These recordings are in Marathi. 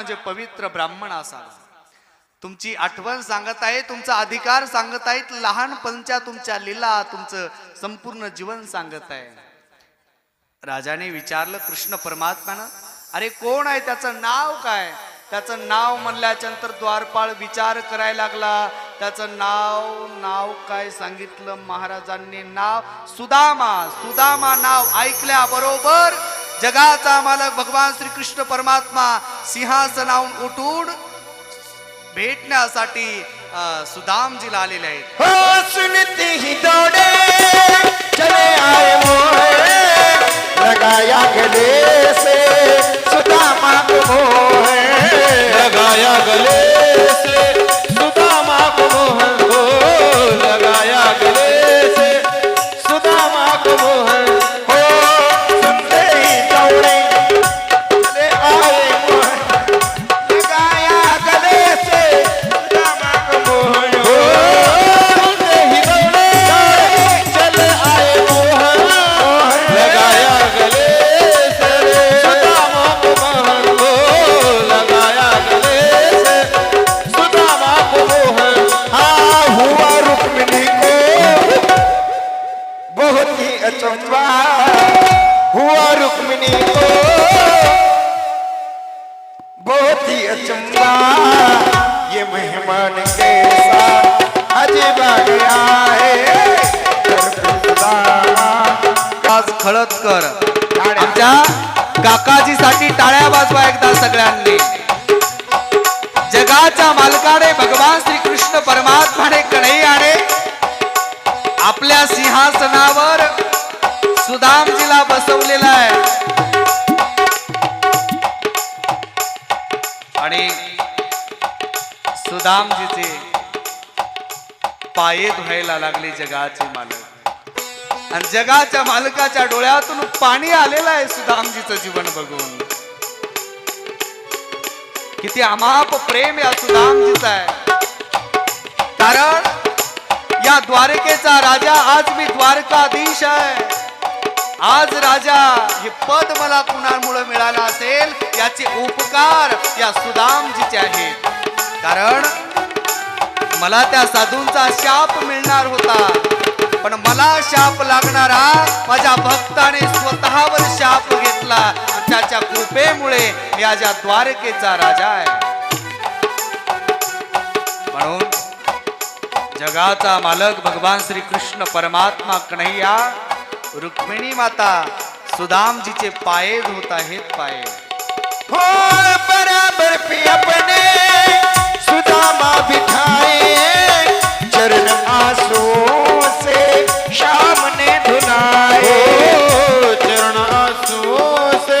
म्हणजे पवित्र ब्राह्मण असावा तुमची आठवण सांगत आहे तुमचा अधिकार सांगत आहेत लहानपणच्या तुमच्या लीला तुमचं संपूर्ण जीवन सांगत आहे. राजाने विचारलं कृष्ण परमात्म्यानं? अरे कोण आहे? त्याचं नाव काय? त्याचं नाव म्हणल्याच्या नंतर द्वारपाळ विचार करायला लागला. त्याचं नाव नाव काय सांगितलं? महाराजांनी नाव सुदामा सुदामा नाव ऐकल्या बरोबर जगाचा मालक भगवान श्री कृष्ण परमात्मा सिंहासनाहून उठून भेटण्यासाठी सुदामजीला आलेले आहेत. हो सुनते ही दौड़े चले आए मोहे लगाया गले से सुदामा को मोहे। लगाया गले से सुदामा को मोहन को लगाया गले से सुदामा को मोहन आज खळत कर आमच्या काकाजीसाठी टाळ्या वाजवा एकदा सगळ्यांनी. जगाच्या मालकाने भगवान श्री कृष्ण परमात्माने कन्हैयाने आपल्या सिंहासनावर सुदामजीला बसवलेला आहे. आणि सुदामजीचे पाये धुवायला लागले जगाचे मालक. आणि जगाच्या मालकाच्या डोळ्यातून पाणी आलेलं आहे सुधामजीचं जीवन बघून. किती अमाप प्रेम या सुदामजीचं आहे. कारण या द्वारकेचा राजा आज मी द्वारकाधीश आहे. आज राजा हे पद मला कुणामुळे मिळालं असेल याचे उपकार या सुदामजीचे आहेत. कारण मला त्या साधूंचा शाप मिळणार होता. पण मला शाप लागणारा माझ्या भक्ताने स्वतःवर शाप घेतला. त्याच्या कृपेमुळे मी आज द्वारकेचा राजा आहे. म्हणून जगाचा मालक भगवान श्री कृष्ण परमात्मा कन्हैया रुक्मिणी माता सुदामजीचे पाये धुत आहेत पाये. हो बराबर अपने सुदामा बिठाए. चरण आंसू से श्याम ने धुलाए चरण आंसुओं से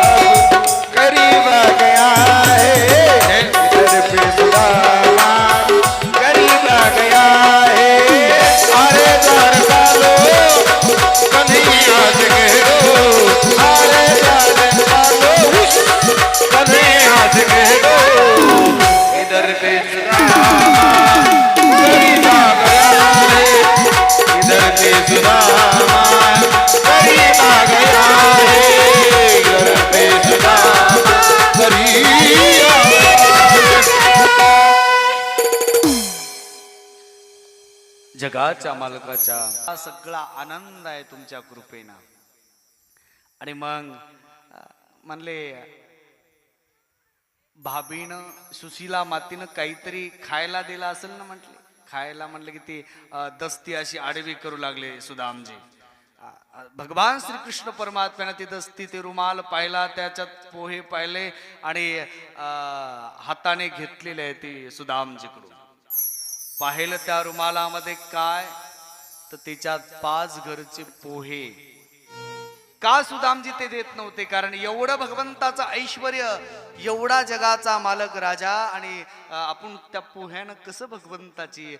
जगाच्या मालकाच्या हा सगळा आनंद आहे तुमच्या कृपेना. आणि मग म्हणले भाभीनं सुशीला मातीनं काहीतरी खायला दिलं असेल ना म्हटले. खायला म्हटलं की ती दस्ती अशी आडवी करू लागले सुदामजी. भगवान श्रीकृष्ण परमात्म्यानं ती दस्ती ते रुमाल पाहिला त्याच्यात पोहे पाहिले आणि हाताने घेतलेले आहे ती सुदामजीकडून. पाहिलं त्या रुमालामध्ये काय? तर त्याच्यात पाच घरचे पोहे का सुदामजी ते देत नव्हते? कारण एवढं भगवंताचं ऐश्वर एवढा जगाचा मालक राजा आणि आपण त्या पोह्यानं कसं भगवंताची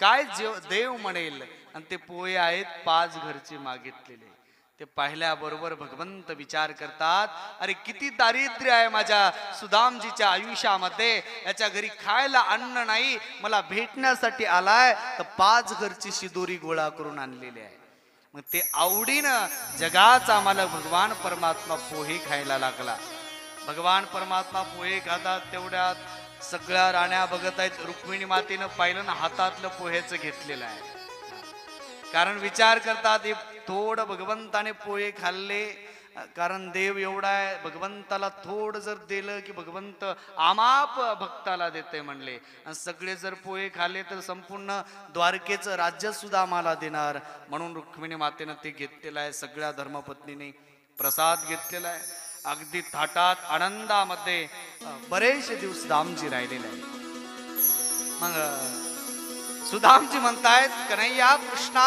काय जेव देव म्हणेल? आणि ते पोहे आहेत पाच घरचे मागितलेले. ते पाहिल्याबरोबर भगवंत विचार करतात अरे किती दारिद्र्य आहे माझ्या सुदामजीच्या आयुष्यामध्ये. याच्या घरी खायला अन्न नाही. मला भेटण्यासाठी आलाय. तर पाच घरची शिदोरी गोळा करून आणलेली आहे. मग ते आवडीनं जगाचा आम्हाला भगवान परमात्मा पोहे खायला लागला. भगवान परमात्मा पोहे खातात तेवढ्यात सगळ्या राण्या बघत आहेत. रुक्मिणी मातेनं पाहिलं ना हातातलं पोहेचं घेतलेलं आहे. कारण विचार करतात हे थोडं भगवंताने पोहे खाल्ले कारण देव एवढा आहे भगवंताला थोडं जर दिलं की भगवंत आमाप भक्ताला देते म्हणले. आणि सगळे जर पोहे खाले तर संपूर्ण द्वारकेचं राज्य सुद्धा आम्हाला देणार. म्हणून रुक्मिणी मातेनं ते घेतलेलं आहे सगळ्या धर्मपत्नीने प्रसाद घेतलेला आहे. अगदी थाटात आनंदामध्ये बरेचसे दिवस दामजी राहिलेले आहे मग सुदामजी म्हणतायत कन्हैया कृष्णा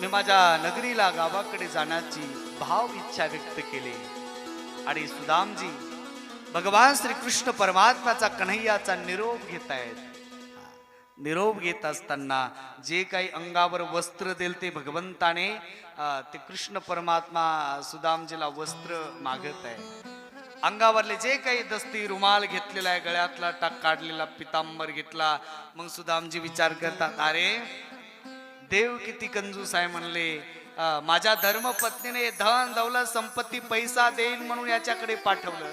मी माझ्या नगरीला गावाकडे जाण्याची भाव इच्छा व्यक्त केली. आणि सुदामजी भगवान श्री कृष्ण परमात्म्याचा कन्हैयाचा निरोप घेत आहेत निरोप घेत असताना जे काही अंगावर वस्त्र देल ते भगवंताने ते कृष्ण परमात्मा सुदामजीला वस्त्र मागत आहे अंगावरले जे काही दस्ती रुमाल घेतलेला आहे गळ्यातला टाक काढलेला पितांबर घेतला मग सुदामजी विचार करतात अरे देव किती कंजूस आहे म्हणले. माझ्या धर्मपत्नीने धन दौलत संपत्ती पैसा देईल म्हणून याच्याकडे पाठवलं.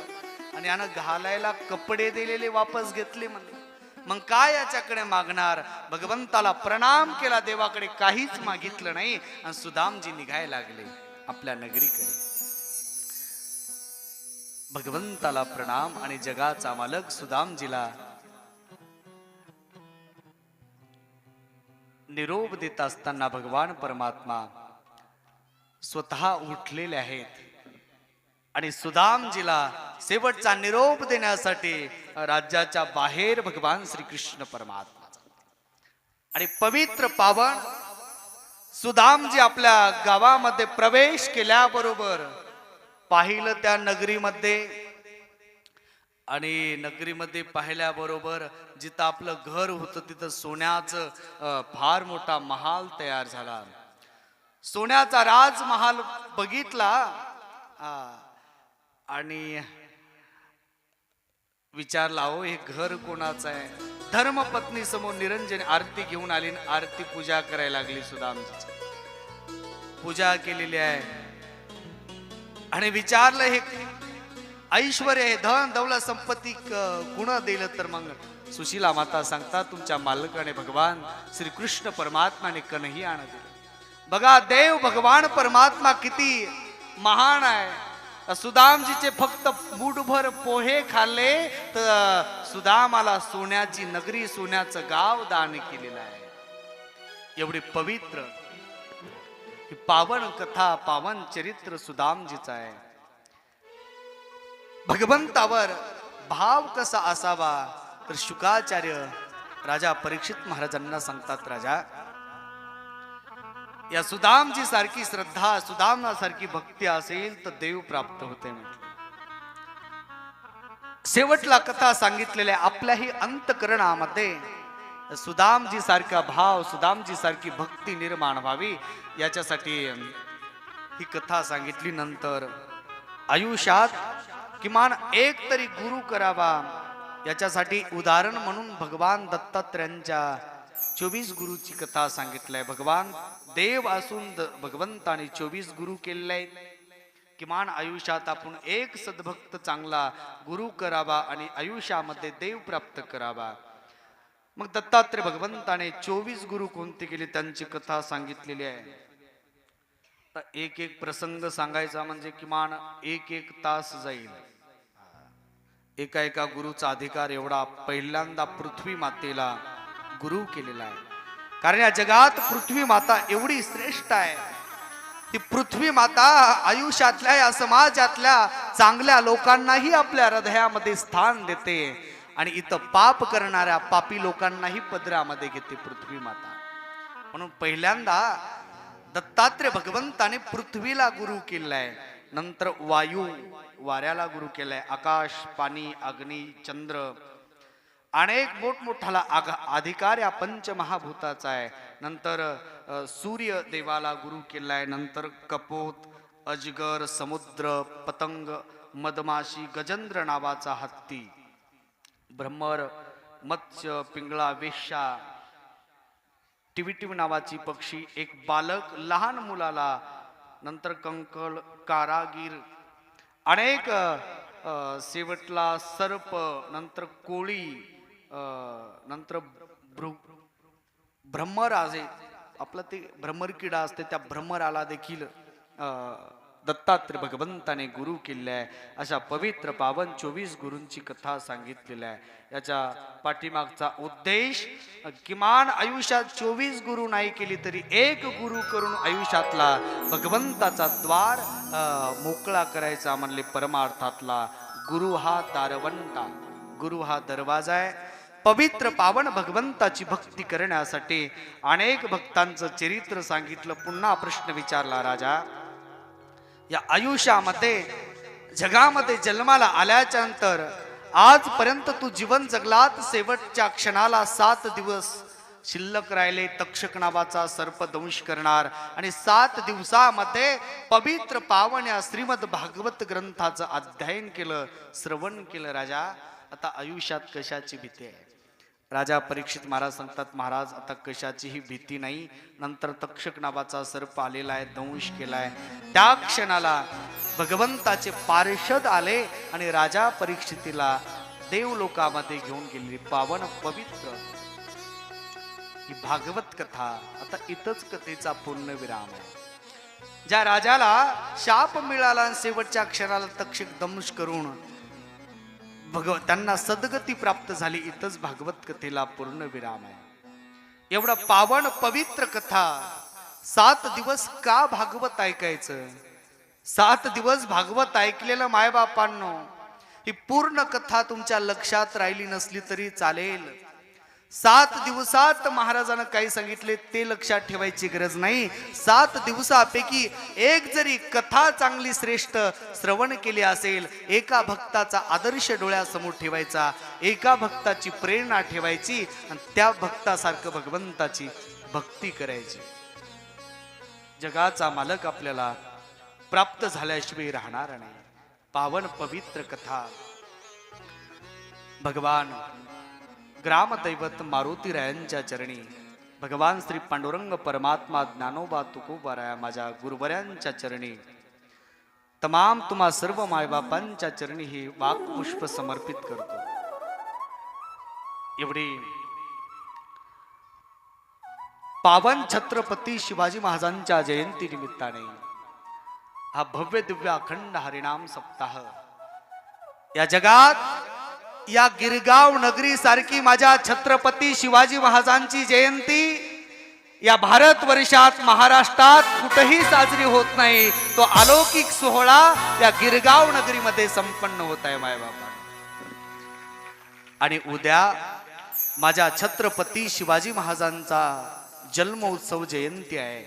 आणि यानं घालायला कपडे दिलेले वापस घेतले म्हणले. मग काय याच्याकडे मागणार? भगवंताला प्रणाम केला देवाकडे काहीच मागितलं नाही. आणि सुदामजी निघायला लागले आपल्या नगरीकडे. भगवंताला प्रणाम आणि जगाचा मालक सुदामजीला निरोप देत असताना भगवान परमात्मा स्वतः उठलेले आहेत. आणि सुदामजीला शेवटचा निरोप देण्यासाठी राज्याच्या बाहेर भगवान श्रीकृष्ण परमात्मा आणि पवित्र पावन सुदामजी आपल्या गावामध्ये प्रवेश केल्याबरोबर पाहिलं त्या नगरीमध्ये आणि नगरीमध्ये पाहिल्याबरोबर जिथं आपलं घर होतं तिथं सोन्याचं फार मोठा महाल तयार झाला. सोन्याचा राजमहाल बघितला. आणि विचारला हो हे घर कोणाचं आहे? धर्मपत्नी समोर निरंजन आरती घेऊन आली आणि आरती पूजा करायला लागली सुद्धा आमची. पूजा केलेली आहे. आणि विचारलं हे ऐश्वर आहे धन दौलत संपत्ती क- दिलं तर मग सुशीला माता सांगतात तुमच्या मालकाने भगवान श्रीकृष्ण परमात्माने कनही आण दिलं. बघा देव भगवान परमात्मा किती महान आहे. सुदामजीचे फक्त मुठभर पोहे खाल्ले तर सुदामाला सोन्याची नगरी सोन्याचं गाव दान केलेलं आहे. एवढी पवित्र ही पावन कथा पावन चरित्र सुदामजीचं आहे. भगवंतावर भाव कसा असावा तर शुकाचार्य राजा परीक्षित महाराजांना सांगतात राजा या सुदामजी सारखी श्रद्धा सुदामना सारखी भक्ती असेल तर देव प्राप्त होते शेवटला कथा सांगितलेल्या आपल्याही अंतकरणामध्ये सुदामजी सारखा भाव सुदामजी सारखी भक्ती निर्माण व्हावी याच्यासाठी ही कथा सांगितली. नंतर आयुष्यात किमान एक तरी गुरु करावा. याच्यासाठी उदाहरण म्हणून भगवान दत्तात्रयांच्या चोवीस गुरुची कथा सांगितलंय. भगवान देव असून द- भगवंताने चोवीस गुरु केलेले आहेत किमान आयुष्यात आपण एक सद्भक्त चांगला गुरु करावा आणि आयुष्यामध्ये देव प्राप्त करावा. मग दत्तात्रय भगवंताने चोवीस गुरु कोणते केले त्यांची कथा सांगितलेली आहे. तर एक एक प्रसंग सांगायचा म्हणजे किमान एक एक तास जाईल. एका एका गुरुचा अधिकार एवढा पहिल्यांदा पृथ्वी मातेला गुरु केलेला आहे. कारण या जगात पृथ्वी माता एवढी श्रेष्ठ आहे. ती पृथ्वी माता आयुष्यातल्या या समाजातल्या चांगल्या लोकांनाही आपल्या हृदयामध्ये स्थान देते आणि इथं पाप करणाऱ्या पापी लोकांनाही पदरामध्ये घेते पृथ्वी माता. म्हणून पहिल्यांदा दत्तात्रय भगवंताने पृथ्वीला गुरु केलाय नंतर वायू वाऱ्याला गुरु केलाय. आकाश पाणी अग्नी चंद्र. अनेक मोठमोठाला अधिकार या पंचमहाभूताचा आहे. नंतर सूर्य देवाला गुरु केलाय. नंतर कपोत अजगर समुद्र पतंग मधमाशी गजेंद्र नावाचा हत्ती. भ्रमर मत्स्य पिंगळा वेश्या टिविटिव नावाची पक्षी एक बालक लहान मुलाला नंतर कंकळ कारागीर अनेक शेवटला सर्प नंतर कोळी नंतर भृ आहे आपलं ते भ्रमरकिडा असते त्या भ्रमराला देखील दत्तात्रय भगवंताने गुरु केले आहे अशा पवित्र पावन चोवीस गुरूंची कथा सांगितलेली आहे. याच्या पाठीमागचा उद्देश किमान आयुष्यात चोवीस गुरु नाही केली तरी एक गुरु करून आयुष्यातला भगवंताचा द्वार मोकळा करायचा म्हणले परमार्थातला. गुरु हा दारवंटा गुरु हा दरवाजा आहे. पवित्र पावन भगवंताची भक्ती करण्यासाठी अनेक भक्तांचं चरित्र सांगितलं. पुन्हा प्रश्न विचारला राजा या आयुष्यामध्ये जगामध्ये जन्माला आल्याच्यानंतर आजपर्यंत तू जीवन जगलात शेवटच्या क्षणाला सात दिवस शिल्लक राहिले तक्षक नावाचा सर्पदंश करणार आणि सात दिवसामध्ये पवित्र पावन या श्रीमद भागवत ग्रंथाचं अध्ययन केलं श्रवण केलं राजा. आता आयुष्यात कशाची भीती आहे? राजा परीक्षित महाराज सांगतात महाराज आता कशाचीही भीती नाही? नंतर तक्षक नावाचा सर्प आलेला आहे दंश केलाय. त्या क्षणाला भगवंताचे पार्षद आले आणि राजा परीक्षितीला देवलोकामध्ये घेऊन गेलेली पावन पवित्र ही भागवत कथा आता इथंच कथेचा पूर्ण विराम आहे. ज्या राजाला शाप मिळाला आणि शेवटच्या क्षणाला तक्षक दंश करून भगव त्यांना सद्गती प्राप्त झाली इथंच भागवत कथेला पूर्ण विराम आहे. एवढा पावन पवित्र कथा सात दिवस का भागवत ऐकायचं? सात दिवस भागवत ऐकलेलं मायबापांनो ही पूर्ण कथा तुमच्या लक्षात राहिली नसली तरी चालेल. सात दिवसात महाराजानं काही सांगितले ते लक्षात ठेवायची गरज नाही. सात दिवसापैकी एक जरी कथा चांगली श्रेष्ठ श्रवण केली असेल एका भक्ताचा आदर्श डोळ्यासमोर ठेवायचा एका भक्ताची प्रेरणा ठेवायची आणि त्या भक्तासारखं भगवंताची भक्ती करायची. जगाचा मालक आपल्याला प्राप्त झाल्याशिवाय राहणार नाही. पावन पवित्र कथा. भगवान ग्रामदैवत मारुतीरायांच्या चरणी। भगवान श्री पांडुरंग परमात्मा ज्ञानोबा तुकोबाराया माझ्या गुरुवऱ्यांच्या चरणी। तमाम तुम्हा सर्व मायबापांच्या चरणी ही वाक्पुष्प समर्पित करतो। एवढी पावन छत्रपती शिवाजी महाराजांच्या जयंती निमित्ताने हा भव्य दिव्य अखंड हरिणाम सप्ताह या जगात या गिरगाव नगरी सारखी माझ्या छत्रपती शिवाजी महाराजांची जयंती या भारत वर्षात महाराष्ट्रात कुठेही साजरी होत नाही. तो अलौकिक सोहळा या गिरगाव नगरीमध्ये संपन्न होत आहे मायबापा आणि उद्या माझ्या छत्रपती शिवाजी महाराजांचा जन्मोत्सव जयंती आहे.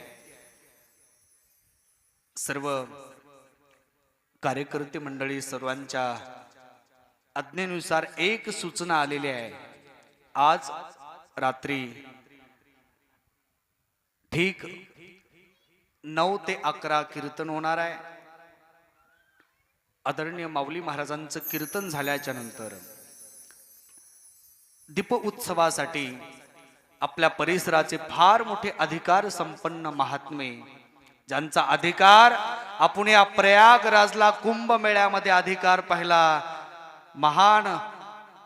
सर्व कार्यकर्ते मंडळी सर्वांच्या आज्ञेनुसार एक सूचना आलेली आहे. आज रात्री ठीक नऊ ते अकरा कीर्तन होणार आहे. आदरणीय माऊली महाराजांचं कीर्तन झाल्याच्यानंतर दीप उत्सवासाठी आपल्या परिसराचे फार मोठे अधिकार संपन्न महात्मे ज्यांचा अधिकार आपण या प्रयागराजला कुंभमेळ्यामध्ये अधिकार पाहिला महान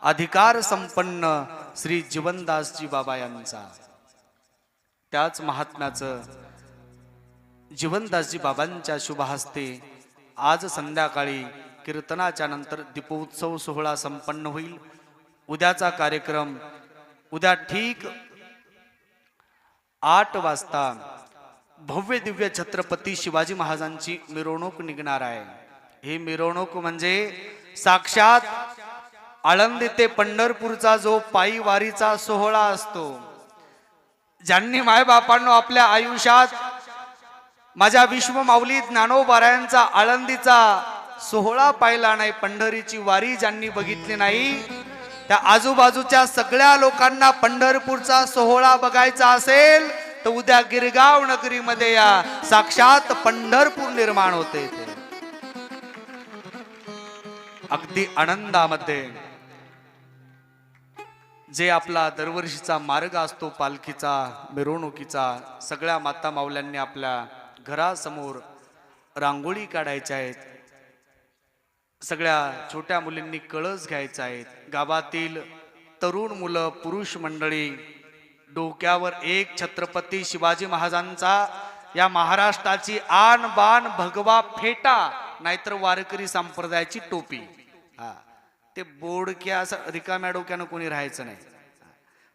अधिकार संपन्न श्री जीवनदासजी बाबा यांचा. त्याच महात्म्याचं जीवनदासजी बाबांच्या शुभहस्ते आज संध्याकाळी कीर्तनाच्या नंतर दीपोत्सव सोहळा संपन्न होईल. उद्याचा कार्यक्रम उद्या ठीक आठ वाजता भव्य दिव्य छत्रपती शिवाजी महाराजांची मिरवणूक निघणार आहे. ही मिरवणूक म्हणजे साक्षात आळंदी ते पंढरपूरचा जो पायी वारीचा सोहळा असतो ज्यांनी मायबापांनो आपल्या आयुष्यात माझ्या विश्व विश्वमाऊली ज्ञानोबारायांचा आळंदीचा सोहळा पाहिला नाही पंढरीची वारी ज्यांनी बघितली नाही त्या आजूबाजूच्या सगळ्या लोकांना पंढरपूरचा सोहळा बघायचा असेल तर उद्या गिरगाव नगरीमध्ये या साक्षात पंढरपूर निर्माण होते इथे. अगदी आनंदामध्ये. जे आपला दरवर्षीचा मार्ग असतो पालखीचा मिरवणुकीचा सगळ्या माता माऊल्यांनी आपल्या घरासमोर रांगोळी काढायच्या आहेत. सगळ्या छोट्या मुलींनी कळस घ्यायचा आहेत गावातील तरुण मुलं पुरुष मंडळी डोक्यावर एक छत्रपती शिवाजी महाराजांचा या महाराष्ट्राची आन बाण भगवा फेटा नाहीतर वारकरी संप्रदायाची टोपी. हा. ते बोडक्या असं रिकाम्या डोक्यानं कोणी राहायचं नाही.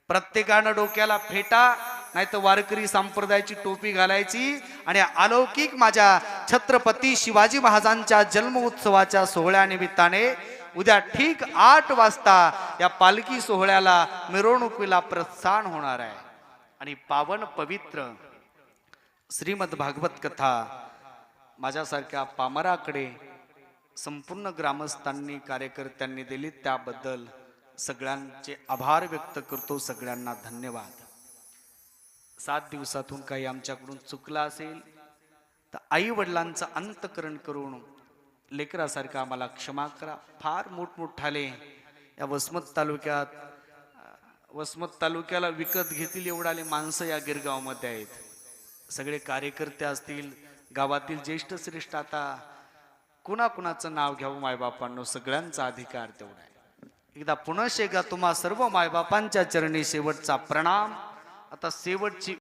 प्रत्येकानं डोक्याला फेटा नाही तर वारकरी संप्रदायाची टोपी घालायची आणि अलौकिक माझ्या छत्रपती शिवाजी महाराजांच्या जन्म उत्सवाच्या सोहळ्यानिमित्ताने उद्या ठीक आठ वाजता या पालखी सोहळ्याला मिरवणुकीला प्रोत्साहन होणार आहे. आणि पावन पवित्र श्रीमद भागवत कथा माझ्यासारख्या पामराकडे संपूर्ण ग्रामस्थांनी कार्यकर्त्यांनी दिली त्याबद्दल सगळ्यांचे आभार व्यक्त करतो. सगळ्यांना धन्यवाद. सात दिवसातून काही आमच्याकडून चुकला असेल तर आई वडिलांचं अंतकरण करून लेकरासारखं आम्हाला क्षमा करा. फार मोठमोठाले या वसमत तालुक्यात वसमत तालुक्याला विकत घेतील एवढाले माणसं या गिरगावमध्ये आहेत. सगळे कार्यकर्ते असतील गावातील ज्येष्ठ श्रेष्ठ आता कुणाकुणाचं नाव घ्यावं मायबापांनो सगळ्यांचा अधिकार तेवढा आहे. एकदा पुनश एकदा तुम्हा सर्व मायबापांच्या चरणी शेवटचा प्रणाम. आता शेवटची